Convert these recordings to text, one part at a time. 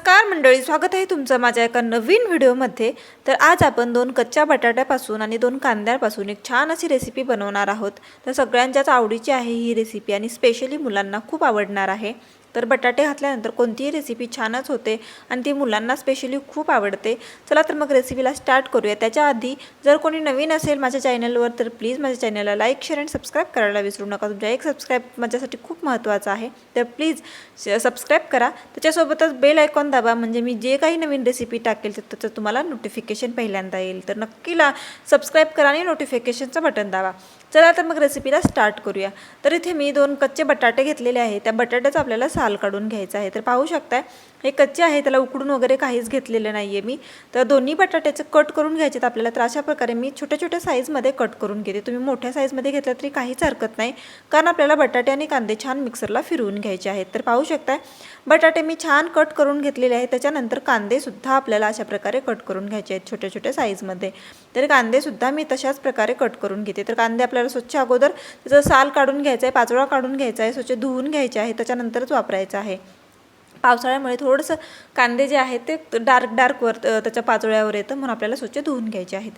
नमस्कार मंडळी स्वागत आहे तुमचं माझ्या एका नवीन व्हिडिओमध्ये. तर आज आपण दोन कच्च्या बटाट्यापासून आणि दोन कांद्यापासून एक छान अशी रेसिपी बनवणार आहोत. तर सगळ्यांच्याच आवडीची आहे ही रेसिपी आणि स्पेशली मुलांना खूप आवडणार आहे. तर बटाटे घातल्यानंतर कोणतीही रेसिपी छानच होते आणि ती मुलांना स्पेशली खूप आवडते. चला तर मग रेसिपीला स्टार्ट करूया. त्याच्या आधी जर कोणी नवीन असेल माझ्या चॅनलवर तर प्लीज माझ्या चॅनलला लाईक शेअर अँड सबस्क्राईब करायला विसरू नका. तुमच्या एक सबस्क्राईब माझ्यासाठी खूप महत्त्वाचं आहे. तर प्लीज सबस्क्राईब करा. त्याच्यासोबतच बेल आयकॉन दाबा. म्हणजे मी जे काही नवीन रेसिपी टाकेल तर त्याचं तुम्हाला नोटिफिकेशन पहिल्यांदा येईल. तर नक्कीला सबस्क्राईब करा आणि नोटिफिकेशनचं बटन दाबा. चला तर मग रेसिपीला स्टार्ट करूया. तर इथे मी दोन कच्चे बटाटे घेतलेले आहे त्या बटाट्याचं आपल्याला साल काढून घ्यायचा आहे. तर पाहू शकताय हे कच्चे आहे त्याला उकडून वगैरे काहीच घेतलेलं नाही आहे मी. तर दोन्ही बटाट्याचे कट करून घ्यायचे आहेत आपल्याला. तर अशा प्रकारे मी छोट्या छोट्या साईजमध्ये कट करून घेते. तुम्ही मोठ्या साईजमध्ये घेतलं तरी काहीच हरकत नाही. कारण आपल्याला बटाटे आणि कांदे छान मिक्सरला फिरवून घ्यायचे आहेत. तर पाहू शकताय बटाटे मी छान कट करून घेतलेले आहेत. त्याच्यानंतर कांदेसुद्धा आपल्याला अशा प्रकारे कट करून घ्यायचे आहेत छोट्या छोट्या साईजमध्ये तर कांदेसुद्धा मी तशाच प्रकारे कट करून घेते. तर कांदे आपल्याला स्वच्छ अगोदर त्याचं साल काढून घ्यायचं आहे पाचोळा काढून घ्यायचा आहे स्वच्छ धुवून घ्यायचे आहे त्याच्यानंतरच वापरायचं आहे. पावसाळ्यामुळे थोडंसं कांदे जे आहेत ते डार्क डार्कवर त्याच्या पाचोळ्यावर येतं म्हणून आपल्याला स्वच्छ धुवून घ्यायचे आहेत.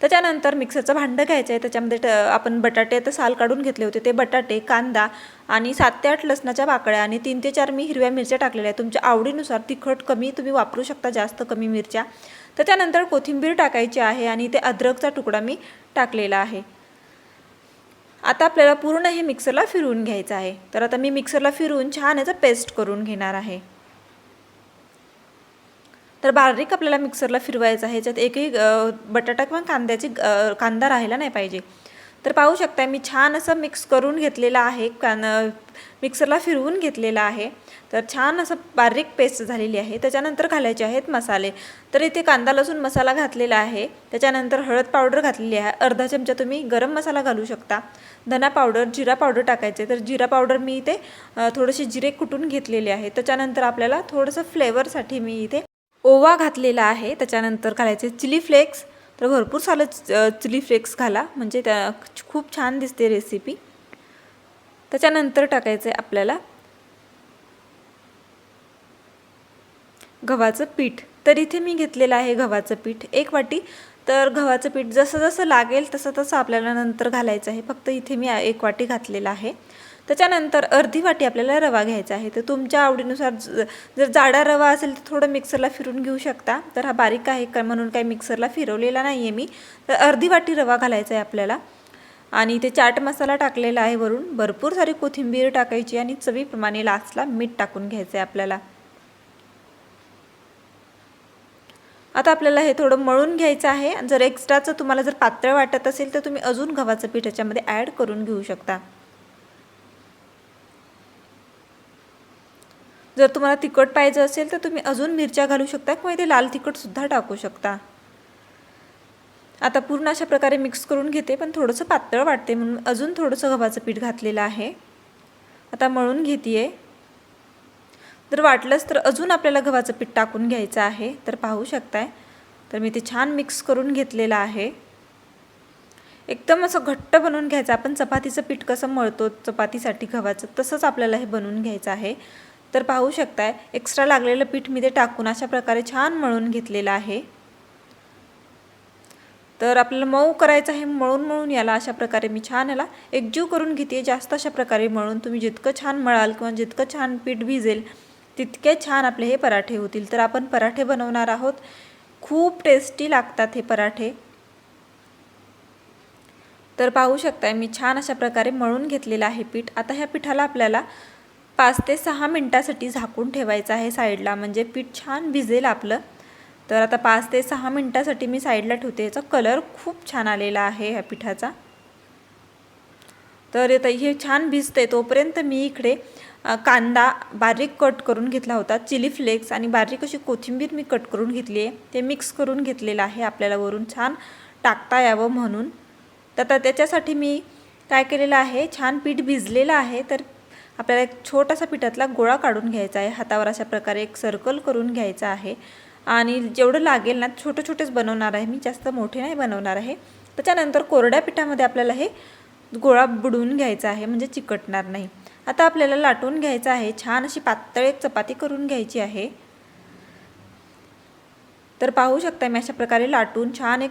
त्याच्यानंतर मिक्सरचं भांडं घ्यायचं आहे त्याच्यामध्ये ट आपण बटाटे तर साल काढून घेतले होते ते बटाटे कांदा आणि सात ते आठ लसणाच्या पाकळ्या आणि तीन ते चार मी हिरव्या मिरच्या टाकलेल्या आहेत. तुमच्या आवडीनुसार तिखट कमी तुम्ही वापरू शकता जास्त कमी मिरच्या. त्याच्यानंतर कोथिंबीर टाकायची आहे आणि ते अद्रकचा तुकडा मी टाकलेला आहे. आता आपल्याला पूर्ण हे मिक्सरला फिरवून घ्यायचं आहे. तर आता मी मिक्सरला फिरवून छान याचं पेस्ट करून घेणार आहे. तर बारीक आपल्याला मिक्सरला फिरवायचं आहे. याच्यात एकही बटाटा किंवा कांद्याची कांदा राहायला नाही पाहिजे. तर पाहू शकता मी छान असं मिक्स करून घेतलेलं आहे. कान मिक्सरला फिरवून घेतलेलं आहे. तर छान असं बारीक पेस्ट झालेली आहे. त्याच्यानंतर घालायचे आहेत मसाले. तर इथे कांदा लसूण मसाला घातलेला आहे. त्याच्यानंतर हळद पावडर घातलेली आहे. अर्धा चमचा तुम्ही गरम मसाला घालू शकता. धना पावडर जिरा पावडर टाकायचे. तर जिरा पावडर मी इथे थोडेसे जिरे कुटून घेतलेले आहे. त्याच्यानंतर आपल्याला थोडंसं फ्लेवरसाठी मी इथे ओवा घातलेला आहे. त्याच्यानंतर घालायचे चिली फ्लेक्स तर भरपूर सारं चिली फ्लेक्स घाला. म्हणजे त्या खूप छान दिसते रेसिपी त्याच्यानंतर टाकायचं आहे आपल्याला गव्हाचं पीठ. तर इथे मी घेतलेलं आहे गव्हाचं पीठ. एक वाटी. तर गव्हाचं पीठ जसं जसं लागेल तसं तसं आपल्याला नंतर घालायचं आहे. फक्त इथे मी एक वाटी घातलेलं आहे. त्याच्यानंतर अर्धी वाटी आपल्याला रवा घ्यायचा आहे. तर तुमच्या आवडीनुसार जर जाडा रवा असेल तर थोडं मिक्सरला फिरून घेऊ शकता. तर हा बारीक आहे का म्हणून काही मिक्सरला फिरवलेला नाही आहे मी. तर अर्धी वाटी रवा घालायचा आहे आपल्याला. आणि ते चाट मसाला टाकलेला आहे वरून. भरपूर सारी कोथिंबीर टाकायची आणि चवीप्रमाणे लास्टला मीठ टाकून घ्यायचं आहे आपल्याला. आता आपल्याला हे थोडं मळून घ्यायचं आहे. जर एक्स्ट्राचं तुम्हाला जर पातळ वाटत असेल तर तुम्ही अजून गव्हाचं पीठ याच्यामध्ये ॲड करून घेऊ शकता. जर तुम्हाला तिखट पाहिजे असेल तर तुम्ही अजून मिरच्या घालू शकता किंवा इथे लाल तिखटसुद्धा टाकू शकता. आता पूर्ण अशा प्रकारे मिक्स करून घेते पण थोडंसं पातळ वाटते म्हणून अजून थोडंसं गव्हाचं पीठ घातलेलं आहे. आता मळून घेते आहे जर वाटलंच तर अजून आपल्याला गव्हाचं पीठ टाकून घ्यायचं आहे तर पाहू शकताय. तर मी ते छान मिक्स करून घेतलेलं आहे. एकदम असं घट्ट बनवून घ्यायचं. आपण चपातीचं पीठ कसं मळतो चपातीसाठी गव्हाचं तसंच आपल्याला हे बनवून घ्यायचं आहे. तर पाहू शकताय एक्स्ट्रा लागलेलं पीठ मी ते टाकून अशा प्रकारे छान मळून घेतलेलं आहे. तर आपल्याला मऊ करायचं आहे मळून मळून याला अशा प्रकारे मी छान याला एकजीव करून घेते जास्त अशा प्रकारे मळून तुम्ही जितकं छान मळाल किंवा जितकं छान पीठ भिजेल तितके छान आपले हे पराठे होतील. तर आपण पराठे बनवणार आहोत. खूप टेस्टी लागतात हे पराठे. तर पाहू शकताय मी छान अशा प्रकारे मळून घेतलेलं आहे पीठ. आता ह्या पिठाला आपल्याला पाच ते सहा मिनटासाठी झाकून ठेवायचं आहे साईडला म्हणजे पीठ छान भिजेल आपलं. तर आता पाच ते सहा मिनटासाठी मी साईडला ठेवते. याचा कलर खूप छान आलेला आहे ह्या पिठाचा. तर आता हे छान भिजते तोपर्यंत मी इकडे कांदा बारीक कट करून घेतला होता. चिली फ्लेक्स आणि बारीक अशी कोथिंबीर मी कट करून घेतली आहे. ते मिक्स करून घेतलेलं आहे आपल्याला वरून. छान टाकता यावं म्हणून. तर त्याच्यासाठी मी काय केलेलं आहे छान पीठ भिजलेलं आहे. तर आपल्याला एक छोटासा पिठातला गोळा काढून घ्यायचा आहे. हातावर अशा प्रकारे एक सर्कल करून घ्यायचा आहे. आणि जेवढं लागेल ना छोटे छोटेच बनवणार आहे मी. जास्त मोठे नाही बनवणार आहे. त्याच्यानंतर कोरड्या पिठामध्ये आपल्याला हे गोळा बुडवून घ्यायचा आहे म्हणजे चिकटणार नाही. आता आपल्याला लाटून घ्यायचं आहे. छान अशी पातळ एक चपाती करून घ्यायची आहे. तर पाहू शकता मी अशा प्रकारे लाटून छान एक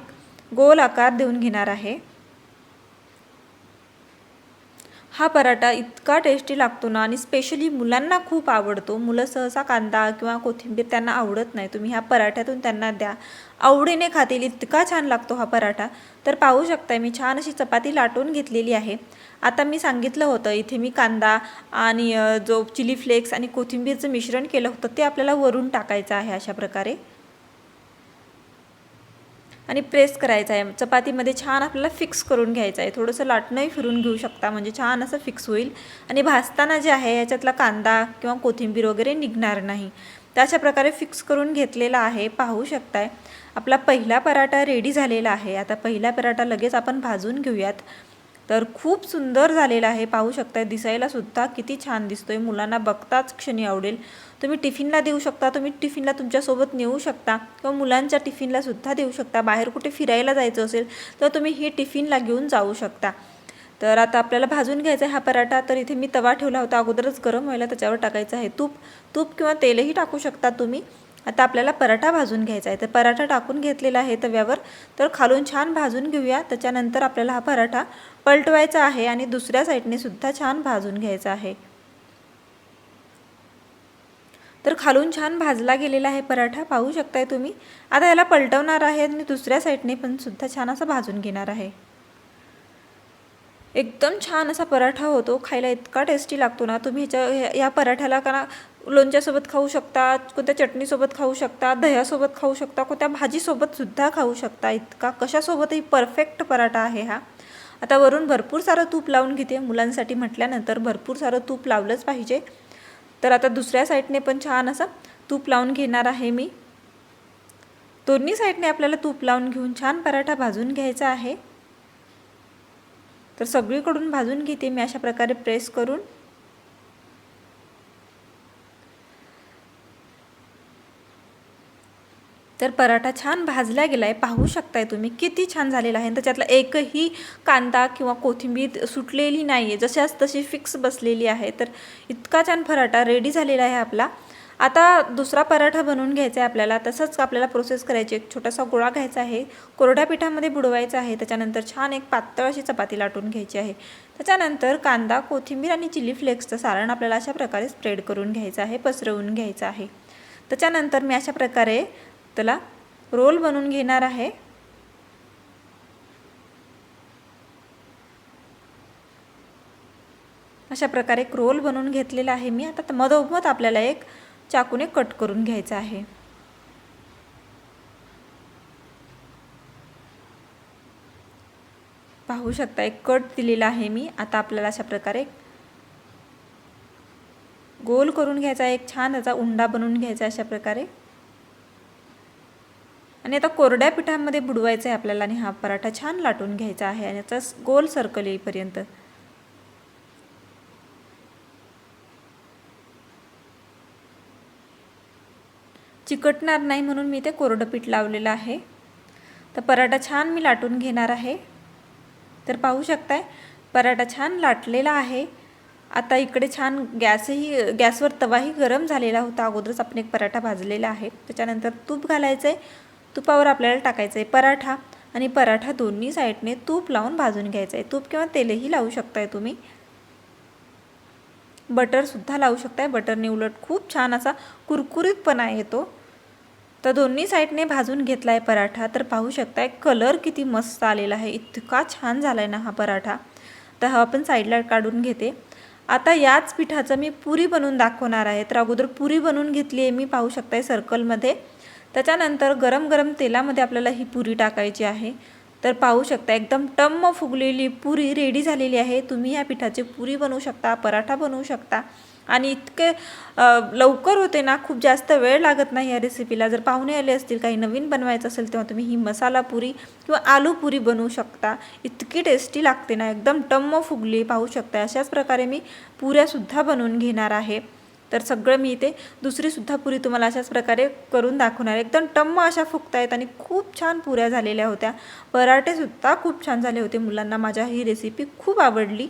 गोल आकार देऊन घेणार आहे. हा पराठा इतका टेस्टी लागतो ना आणि स्पेशली मुलांना खूप आवडतो. मुलं सहसा कांदा किंवा कोथिंबीर त्यांना आवडत नाही. तुम्ही ह्या पराठ्यातून त्यांना द्या. आवडीने खातील इतका छान लागतो हा पराठा. तर पाहू शकता मी छान अशी चपाती लाटून घेतलेली आहे. आता मी सांगितलं होतं इथे मी कांदा आणि जो चिली फ्लेक्स आणि कोथिंबीरचं मिश्रण केलं होतं ते आपल्याला वरून टाकायचं आहे अशा प्रकारे. आणि प्रेस करायचं आहे. चपातीमध्ये छान आपल्याला फिक्स करून घ्यायचं आहे. थोडंसं लाटणंही फिरून घेऊ शकता. म्हणजे छान असं फिक्स होईल. आणि भाजताना जे आहे याच्यातला कांदा किंवा कोथिंबीर वगैरे निघणार नाही. तर अशा प्रकारे फिक्स करून घेतलेला आहे. पाहू शकताय. आपला पहिला पराठा रेडी झालेला आहे. आता पहिला पराठा लगेच आपण भाजून घेऊयात. तर खूप सुंदर झालेला आहे. पाहू शकताय दिसायला सुद्धा किती छान दिसतोय. मुलांना बघताच क्षणी आवडेल. तुम्ही टिफिनला देऊ शकता तुम्ही टिफिनला तुमच्यासोबत नेऊ शकता किंवा मुलांच्या टिफिनला सुद्धा देऊ शकता. बाहेर कुठे फिरायला जायचं असेल तर तुम्ही हे टिफिनला घेऊन जाऊ शकता. तर आता आपल्याला भाजून घ्यायचा आहे हा पराठा. तर इथे मी तवा ठेवला होता. अगोदरच गरम व्हायला त्याच्यावर टाकायचं आहे. तूप तूप किंवा तेलही टाकू शकता तुम्ही. आता आपल्याला पराठा भाजून घ्यायचा आहे. तर पराठा टाकून घेतलेला आहे तव्यावर. तर खालून छान भाजून घेऊया. त्याच्यानंतर आपल्याला हा पराठा पलटवायचा आहे आणि दुसऱ्या साईडने सुद्धा छान भाजून घ्यायचा आहे. तर खालून छान भाजला गेलेला आहे पराठा. पाहू शकताय तुम्ही? आता याला पलटवणार आहे आणि दुसऱ्या साईडने पण सुद्धा छान असा भाजून घेणार आहे. एकदम छान असा पराठा होतो. खायला इतका टेस्टी लागतो ना. तुम्ही ह्याच्या या पराठ्याला का लोणच्यासोबत खाऊ शकता कोणत्या चटणीसोबत खाऊ शकता दह्यासोबत खाऊ शकता कोणत्या भाजीसोबत सुद्धा खाऊ शकता. इतका कशासोबतही परफेक्ट पराठा आहे हा. आता वरून भरपूर सारं तूप लावून घेते. मुलांसाठी म्हटल्यानंतर भरपूर सारं तूप लावलंच पाहिजे. तर आता दुसऱ्या साईडने पण छान असं तूप लावून घेणार आहे मी. दोन्ही साईडने आपल्याला तूप लावून घेऊन छान पराठा भाजून घ्यायचा आहे. तर सगळीकडून भाजून घेते मी अशा प्रकारे प्रेस करून. तर पराठा छान भाजला गेला आहे पाहू शकताय तुम्ही किती छान झालेला आहे. त्याच्यातला एकही कांदा किंवा कोथिंबीर सुटलेली नाही आहे जशाच तशी फिक्स बसलेली आहे. तर इतका छान पराठा रेडी झालेला आहे आपला. आता दुसरा पराठा बनवून घ्यायचा आहे आपल्याला. तसंच आपल्याला प्रोसेस करायची एक छोटासा गोळा घ्यायचा आहे. कोरड्या पिठामध्ये बुडवायचा आहे. त्याच्यानंतर छान एक पातळ अशी चपाती लाटून घ्यायची आहे. त्याच्यानंतर कांदा कोथिंबीर आणि चिली फ्लेक्सचं सारण आपल्याला अशा प्रकारे स्प्रेड करून घ्यायचं आहे. पसरवून घ्यायचं आहे. त्याच्यानंतर मी अशा प्रकारे त्याला रोल बनवून घेणार आहे. अशा प्रकारे एक रोल बनवून घेतलेला आहे मी. आता मधोमध आपल्याला एक चाकूने कट करून घ्यायचा आहे. पाहू शकता एक कट दिलेला आहे मी. आता आपल्याला अशा प्रकारे गोल करून घ्यायचा एक छान त्याचा उंडा बनवून घ्यायचा अशा प्रकारे. आणि आता कोरड्या पिठामध्ये बुडवायचं आहे आपल्याला आणि हा पराठा छान लाटून घ्यायचा आहे आणि याचा गोल सर्कल येईपर्यंत. चिकटणार नाही म्हणून मी ते कोरडं पीठ लावलेलं आहे. तर पराठा छान मी लाटून घेणार आहे. तर पाहू शकताय पराठा छान लाटलेला आहे. आता इकडे छान गॅसही गॅसवर तवाही गरम झालेला होता. अगोदरच आपण एक पराठा भाजलेला आहे. त्याच्यानंतर तूप घालायचं आहे तुपावर आपल्याला टाकायचं आहे पराठा आणि पराठा दोन्ही साईडने तूप लावून भाजून घ्यायचं आहे तूप किंवा तेलही लावू शकताय तुम्ही. बटरसुद्धा लावू शकताय. बटरने उलट खूप छान असा कुरकुरीतपणा येतो. तर दोन्ही साईडने भाजून घेतला आहे पराठा. तर पाहू शकताय कलर किती मस्त आलेला आहे. इतका छान झाला आहे ना हा पराठा. तर हा आपण साईडला काढून घेते. आता याच पिठाचं मी पुरी बनवून दाखवणार आहे. तर अगोदर पुरी बनवून घेतली आहे मी. पाहू शकताय सर्कलमध्ये त्याच्यानंतर गरम गरम तेलामध्ये आपल्याला ही पुरी टाकायची आहे. तर पाहू शकता एकदम टम्म फुगलेली पुरी रेडी झालेली आहे. तुम्ही ह्या पिठाची पुरी बनवू शकता पराठा बनवू शकता. आणि इतके लवकर होते ना खूप जास्त वेळ लागत नाही या रेसिपीला जर पाहुणे आले असतील काही नवीन बनवायचं असेल तेव्हा तुम्ही ही मसाला पुरी किंवा आलू पुरी बनवू शकता. इतकी टेस्टी लागते ना एकदम टम्म फुगली. पाहू शकता अशाच प्रकारे मी पुऱ्यासुद्धा बनवून घेणार आहे. तर सगळं मी इथे दुसरीसुद्धा पुरी तुम्हाला अशाच प्रकारे करून दाखवणार एकदम टम्म अशा फुगतायत आणि खूप छान पुऱ्या झालेल्या होत्या. पराठेसुद्धा खूप छान झाले होते मुलांना. माझ्या ही रेसिपी खूप आवडली.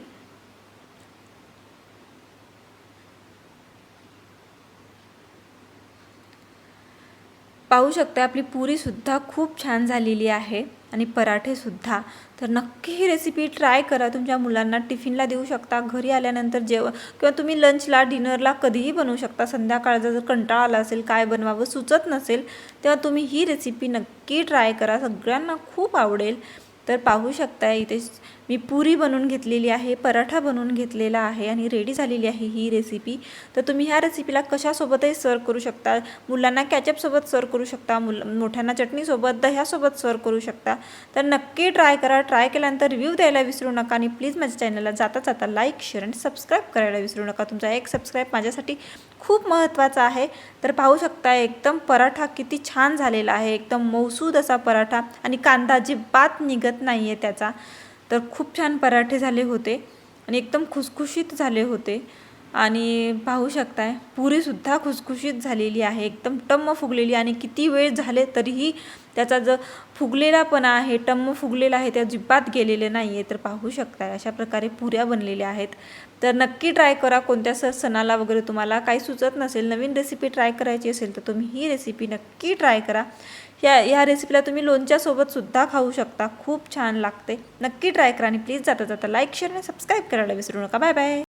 पाहू शकता आपली पुरीसुद्धा खूप छान झालेली आहे. आणि पराठेसुद्धा तर नक्की ही रेसिपी ट्राय करा. तुमच्या मुलांना टिफिनला देऊ शकता. घरी आल्यानंतर जेव किंवा तुम्ही लंचला डिनरला कधीही बनवू शकता. संध्याकाळचा जर कंटाळा आला असेल काय बनवावं सुचत नसेल तेव्हा तुम्ही ही रेसिपी नक्की ट्राय करा. सगळ्यांना खूप आवडेल. तर पाहू शकता इथे मी पुरी बनवून घेतलेली आहे पराठा बनवून घेतलेला आहे आणि रेडी झालेली आहे ही रेसिपी तर तुम्ही ह्या रेसिपीला कशासोबतही सर्व करू शकता. मुलांना कॅचअपसोबत सर्व करू शकता मुल मोठ्यांना चटणीसोबत दह्यासोबत सर्व करू शकता. तर नक्की ट्राय करा. ट्राय केल्यानंतर रिव्ह्यू द्यायला विसरू नका आणि प्लीज माझ्या चॅनलला जाता जाता लाईक शेअर आणि सबस्क्राईब करायला विसरू नका. तुमचा एक सबस्क्राईब माझ्यासाठी खूप महत्त्वाचा आहे. तर पाहू शकता एकदम पराठा किती छान झालेला आहे. एकदम मौसूद असा पराठा आणि कांदा अजिबात निघत नाही आहे त्याचा. तर खूप छान पराठे झाले होते आणि एकदम खुसखुशीत झाले होते. आणि पाहू शकताय पुरीसुद्धा खुसखुशीत झालेली आहे एकदम टम्म फुगलेली आणि किती वेळ झाले तरीही त्याचा जो फुगलेलापणा आहे टम्म फुगलेला आहे ते अजिबात गेलेले नाही आहे तर पाहू शकताय अशा प्रकारे पुऱ्या बनलेल्या आहेत. तर नक्की ट्राय करा कोणत्या स सणाला वगैरे तुम्हाला काही सुचत नसेल नवीन रेसिपी ट्राय करायची असेल तर तुम्ही ही रेसिपी नक्की ट्राय करा. ह्या ह्या रेसिपीला तुम्ही लोणच्यासोबतसुद्धा खाऊ शकता. खूप छान लागते. नक्की ट्राय करा आणि प्लीज जाता जाता लाईक शेअर आणि सबस्क्राईब करायला विसरू नका. Bye bye